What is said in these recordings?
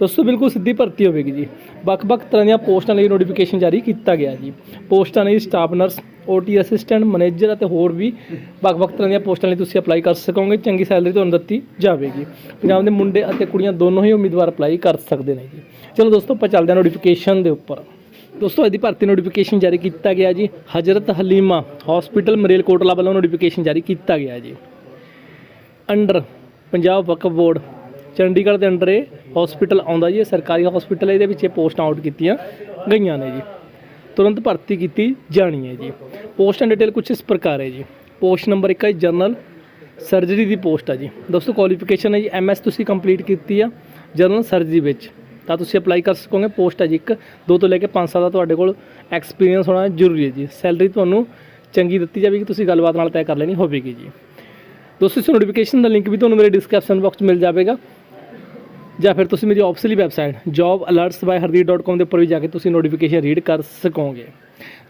ਦੋਸਤੋ ਬਿਲਕੁਲ ਸਿੱਧੀ ਭਰਤੀ ਹੋਵੇਗੀ ਜੀ। ਵੱਖ-ਵੱਖ ਤਰ੍ਹਾਂ ਦੀਆਂ ਪੋਸਟਾਂ ਲਈ ਨੋਟੀਫਿਕੇਸ਼ਨ ਜਾਰੀ ਕੀਤਾ ਗਿਆ ਜੀ। ਪੋਸਟਾਂ ਲਈ staff nurse OT assistant manager ਅਤੇ ਹੋਰ ਵੀ ਵੱਖ-ਵੱਖ ਤਰ੍ਹਾਂ ਦੀਆਂ ਪੋਸਟਾਂ ਲਈ ਤੁਸੀਂ ਅਪਲਾਈ ਕਰ ਸਕੋਗੇ। ਚੰਗੀ ਸੈਲਰੀ ਤੁਹਾਨੂੰ ਦਿੱਤੀ ਜਾਵੇਗੀ। ਪੰਜਾਬ ਦੇ ਮੁੰਡੇ ਅਤੇ ਕੁੜੀਆਂ ਦੋਨੋਂ ਹੀ ਉਮੀਦਵਾਰ ਅਪਲਾਈ ਕਰ ਸਕਦੇ ਨੇ ਜੀ। ਚਲੋ ਦੋਸਤੋ, ਆਪਾਂ ਚੱਲਦੇ ਹਾਂ ਨੋਟੀਫਿਕੇਸ਼ਨ ਦੇ ਉੱਪਰ। ਦੋਸਤੋ, ਅੱਜ ਦੀ ਭਰਤੀ ਨੋਟੀਫਿਕੇਸ਼ਨ ਜਾਰੀ ਕੀਤਾ ਗਿਆ ਜੀ। ਹਜ਼ਰਤ ਹਲੀਮਾ ਹਸਪੀਟਲ ਮਰੇਲਕੋਟਲਾ ਵੱਲੋਂ ਨੋਟੀਫਿਕੇਸ਼ਨ ਜਾਰੀ ਕੀਤਾ ਗਿਆ ਜੀ। ਅੰਡਰ ਪੰਜਾਬ ਵਕਫ ਬੋਰਡ ਚੰਡੀਗੜ੍ਹ ਦੇ ਅੰਡਰ ਇਹ ਹਸਪੀਟਲ ਆਉਂਦਾ ਜੀ, ਇਹ ਸਰਕਾਰੀ ਹਸਪੀਟਲ ਹੈ, ਇਹਦੇ ਵਿੱਚ ਇਹ ਪੋਸਟਾਂ ਆਊਟ ਕੀਤੀਆਂ ਗਈਆਂ ਨੇ ਜੀ। ਤੁਰੰਤ ਭਰਤੀ ਕੀਤੀ ਜਾਣੀ ਹੈ ਜੀ। ਪੋਸਟਾਂ ਡਿਟੇਲ ਕੁਝ ਇਸ ਪ੍ਰਕਾਰ ਹੈ ਜੀ। ਪੋਸਟ ਨੰਬਰ 1 ਹੈ ਜਨਰਲ ਸਰਜਰੀ ਦੀ ਪੋਸਟ ਆ ਜੀ। ਦੋਸਤੋ ਕੁਆਲੀਫਿਕੇਸ਼ਨ ਹੈ ਜੀ ਐਮਐਸ ਤੁਸੀਂ ਕੰਪਲੀਟ ਕੀਤੀ ਆ ਜਨਰਲ ਸਰਜਰੀ ਵਿੱਚ। ਤਾਂ ਤੁਸੀਂ ਅਪਲਾਈ ਕਰ ਸਕੋਗੇ ਪੋਸਟ ਹੈ ਜੀ ਇੱਕ। ਦੋ ਤੋਂ ਲੈ ਕੇ 5 ਸਾਲ ਦਾ ਤੁਹਾਡੇ ਕੋਲ ਐਕਸਪੀਰੀਅੰਸ ਹੋਣਾ ਜ਼ਰੂਰੀ ਹੈ ਜੀ। ਸੈਲਰੀ ਤੁਹਾਨੂੰ ਚੰਗੀ ਦਿੱਤੀ ਜਾਵੇਗੀ, ਤੁਸੀਂ ਗੱਲਬਾਤ ਨਾਲ ਤੈਅ ਕਰ ਲੈਣੀ ਹੋਵੇਗੀ ਜੀ। ਦੋਸਤੋ, ਇਸ ਨੋਟੀਫਿਕੇਸ਼ਨ ਦਾ ਲਿੰਕ ਵੀ ਤੁਹਾਨੂੰ ਮੇਰੇ ਡਿਸਕ੍ਰਿਪਸ਼ਨ ਬਾਕਸ 'ਚ ਮਿਲ ਜਾਵੇਗਾ। ਜਾਂ ਫਿਰ ਤੁਸੀਂ ਮੇਰੀ ਆਫਿਸ਼ੀਅਲੀ ਵੈਬਸਾਈਟ jobalertsbyhardeep.com ਦੇ ਉੱਪਰ ਵੀ ਜਾ ਕੇ ਤੁਸੀਂ ਨੋਟੀਫਿਕੇਸ਼ਨ ਰੀਡ ਕਰ ਸਕੋਗੇ।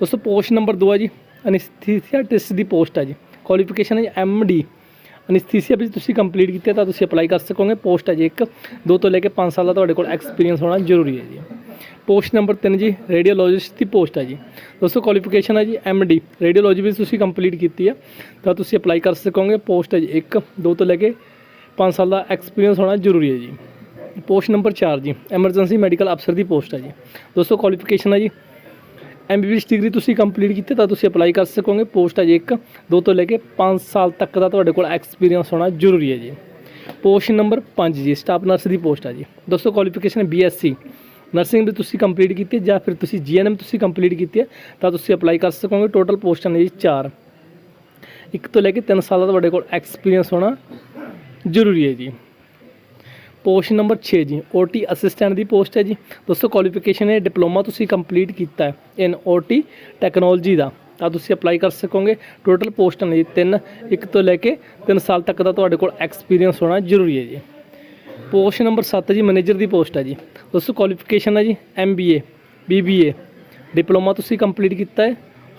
ਦੋਸਤੋ ਪੋਸਟ ਨੰਬਰ 2 ਹੈ ਜੀ ਅਨਿਸਥੀਸੀਆਟਿਸਟ ਦੀ ਪੋਸਟ ਹੈ ਜੀ। ਕੁਆਲੀਫਿਕੇਸ਼ਨ ਹੈ ਐਮਡੀ ਅਨਸਥੀਸੀਆ ਵਿੱਚ ਤੁਸੀਂ ਕੰਪਲੀਟ ਕੀਤੀ ਹੈ ਤਾਂ ਤੁਸੀਂ ਅਪਲਾਈ ਕਰ ਸਕੋਗੇ। ਪੋਸਟ ਹੈ ਜੀ ਇੱਕ, ਦੋ ਤੋਂ ਲੈ ਕੇ 5 ਸਾਲ ਦਾ ਤੁਹਾਡੇ ਕੋਲ ਐਕਸਪੀਰੀਅੰਸ ਹੋਣਾ ਜ਼ਰੂਰੀ ਹੈ ਜੀ। ਪੋਸਟ ਨੰਬਰ 3 ਜੀ ਰੇਡੀਓਲੋਜਿਸਟ ਦੀ ਪੋਸਟ ਹੈ ਜੀ। ਦੋਸਤੋ ਕੁਆਲੀਫਿਕੇਸ਼ਨ ਹੈ ਜੀ ਐਮਡੀ ਰੇਡੀਓਲੋਜੀ ਵਿੱਚ ਤੁਸੀਂ ਕੰਪਲੀਟ ਕੀਤੀ ਹੈ ਤਾਂ ਤੁਸੀਂ ਅਪਲਾਈ ਕਰ ਸਕੋਗੇ। ਪੋਸਟ ਹੈ ਜੀ ਇੱਕ, ਦੋ ਤੋਂ ਲੈ ਕੇ 5 ਸਾਲ ਦਾ ਐਕਸਪੀਰੀਅੰਸ ਹੋਣਾ ਜ਼ਰੂਰੀ ਹੈ ਜੀ। ਪੋਸਟ ਨੰਬਰ 4 ਜੀ ਐਮਰਜੈਂਸੀ ਮੈਡੀਕਲ ਅਫਸਰ ਦੀ ਪੋਸਟ ਹੈ ਜੀ। ਦੋਸਤੋ ਕੁਆਲੀਫਿਕੇਸ਼ਨ ਹੈ ਜੀ। ਐਮਬੀਬੀਐਸ ਡਿਗਰੀ ਤੁਸੀਂ ਕੰਪਲੀਟ ਕੀਤੀ ਤਾਂ ਤੁਸੀਂ ਅਪਲਾਈ ਕਰ ਸਕੋਗੇ। ਪੋਸਟ ਹੈ ਜੀ ਇੱਕ, ਦੋ ਤੋਂ ਲੈ ਕੇ 5 ਸਾਲ ਤੱਕ ਦਾ ਤੁਹਾਡੇ ਕੋਲ ਐਕਸਪੀਰੀਅੰਸ ਹੋਣਾ ਜ਼ਰੂਰੀ ਹੈ ਜੀ। ਪੋਸਟ ਨੰਬਰ 5 ਜੀ ਸਟਾਫ ਨਰਸ ਦੀ ਪੋਸਟ ਹੈ ਜੀ। ਦੋਸਤੋ ਕੁਆਲੀਫਿਕੇਸ਼ਨ ਹੈ ਬੀਐਸਸੀ ਨਰਸਿੰਗ ਵੀ ਤੁਸੀਂ ਕੰਪਲੀਟ ਕੀਤੀ ਹੈ ਜਾਂ ਫਿਰ ਤੁਸੀਂ ਜੀਐਨਐਮ ਤੁਸੀਂ ਕੰਪਲੀਟ ਕੀਤੀ ਹੈ, ਤਾਂ ਤੁਸੀਂ ਅਪਲਾਈ ਕਰ ਸਕੋਗੇ। ਟੋਟਲ ਪੋਸਟਾਂ ਨੇ ਜੀ 4 ਇੱਕ ਤੋਂ ਲੈ ਕੇ 3 ਸਾਲ ਦਾ ਤੁਹਾਡੇ ਕੋਲ ਐਕਸਪੀਰੀਅੰਸ ਹੋਣਾ ਜ਼ਰੂਰੀ ਹੈ ਜੀ। ਪੋਸਟ ਨੰਬਰ 6 ਜੀ ਓਟੀ ਅਸਿਸਟੈਂਟ ਦੀ ਪੋਸਟ ਹੈ ਜੀ। ਦੋਸਤੋ ਕੁਆਲੀਫਿਕੇਸ਼ਨ ਹੈ ਡਿਪਲੋਮਾ ਤੁਸੀਂ ਕੰਪਲੀਟ ਕੀਤਾ ਹੈ ਇਨ ਓਟੀ ਟੈਕਨੋਲੋਜੀ ਦਾ। ਤਾਂ ਤੁਸੀਂ ਅਪਲਾਈ ਕਰ ਸਕੋਗੇ। ਟੋਟਲ ਪੋਸਟਾਂ ਨੇ ਜੀ, ਤਿੰਨ, ਇੱਕ ਤੋਂ ਲੈ ਕੇ 3 ਸਾਲ ਤੱਕ ਦਾ ਤੁਹਾਡੇ ਕੋਲ ਐਕਸਪੀਰੀਅੰਸ ਹੋਣਾ ਜ਼ਰੂਰੀ ਹੈ ਜੀ। ਪੋਸਟ ਨੰਬਰ 7 ਜੀ ਮੈਨੇਜਰ ਦੀ ਪੋਸਟ ਹੈ ਜੀ। ਦੋਸਤੋ ਕੁਆਲੀਫਿਕੇਸ਼ਨ ਹੈ ਜੀ ਐਮਬੀਏ ਬੀਬੀਏ ਡਿਪਲੋਮਾ ਤੁਸੀਂ ਕੰਪਲੀਟ ਕੀਤਾ ਹੈ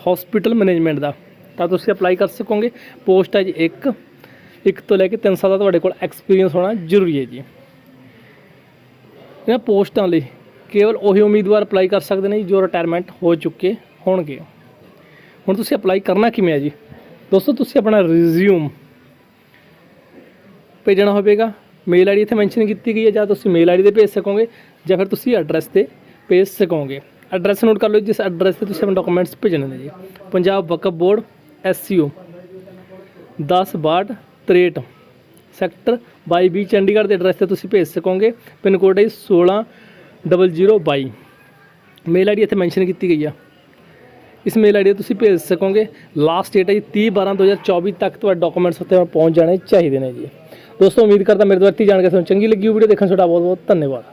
ਹਸਪੀਟਲ ਮੈਨੇਜਮੈਂਟ ਦਾ। ਤਾਂ ਤੁਸੀਂ ਅਪਲਾਈ ਕਰ ਸਕੋਗੇ। ਪੋਸਟ ਹੈ ਜੀ, ਇੱਕ ਇੱਕ ਤੋਂ ਲੈ ਕੇ 3 ਸਾਲ ਦਾ ਤੁਹਾਡੇ ਕੋਲ ਐਕਸਪੀਰੀਅੰਸ ਹੋਣਾ ਜ਼ਰੂਰੀ ਹੈ ਜੀ। ਇਹਨਾਂ ਪੋਸਟਾਂ ਲਈ ਕੇਵਲ ਉਹੀ ਉਮੀਦਵਾਰ ਅਪਲਾਈ ਕਰ ਸਕਦੇ ਨੇ ਜੋ ਰਿਟਾਇਰਮੈਂਟ ਹੋ ਚੁੱਕੇ ਹੋਣਗੇ। ਹੁਣ ਤੁਸੀਂ ਅਪਲਾਈ ਕਰਨਾ ਕਿਵੇਂ ਹੈ ਜੀ? ਦੋਸਤੋ, ਤੁਸੀਂ ਆਪਣਾ ਰਿਜ਼ਿਊਮ ਭੇਜਣਾ ਹੋਵੇਗਾ। ਮੇਲ ਆਈਡੀ ਇੱਥੇ ਮੈਂਸ਼ਨ ਕੀਤੀ ਗਈ ਹੈ, ਜਾਂ ਤੁਸੀਂ ਮੇਲ ਆਈਡੀ ਤੇ ਭੇਜ ਸਕੋਗੇ, ਜਾਂ ਫਿਰ ਤੁਸੀਂ ਐਡਰੈਸ ਤੇ ਭੇਜ ਸਕੋਗੇ। ਐਡਰੈਸ ਨੋਟ ਕਰ ਲਓ ਜਿਸ ਐਡਰੈਸ ਤੇ ਤੁਸੀਂ ਆਪਣੇ ਡਾਕੂਮੈਂਟਸ ਭੇਜਣੇ ਨੇ ਜੀ। Punjab Waqf board SCO 10 62 63 sector 22 Chandigarh ਦੇ ਐਡਰੈਸ ਤੇ ਤੁਸੀਂ ਭੇਜ ਸਕੋਗੇ। ਪਿੰਨ ਕੋਡ ਹੈ 16022 ਮੇਲ ਆਈਡੀ ਇੱਥੇ ਮੈਂਸ਼ਨ ਕੀਤੀ ਗਈ ਆ। ਇਸ ਮੇਲ ਆਈਡੀ ਤੇ ਤੁਸੀਂ ਭੇਜ ਸਕੋਗੇ। ਲਾਸਟ ਡੇਟ ਹੈ ਜੀ 30 12 2024 ਤੱਕ ਤੁਹਾਡੇ ਡਾਕੂਮੈਂਟਸ ਉੱਤੇ ਪਹੁੰਚ ਜਾਣੇ ਚਾਹੀਦੇ ਨੇ ਜੀ। ਦੋਸਤੋ, ਉਮੀਦ ਕਰਦਾ ਮੇਰੇ ਤੋਂ ਅੱਤੀ ਜਾਣਕਾਰੀ ਤੁਹਾਨੂੰ ਚੰਗੀ ਲੱਗੀ ਵੀਡੀਓ ਦੇਖਣ ਤੁਹਾਡਾ ਬਹੁਤ ਬਹੁਤ ਧੰਨਵਾਦ।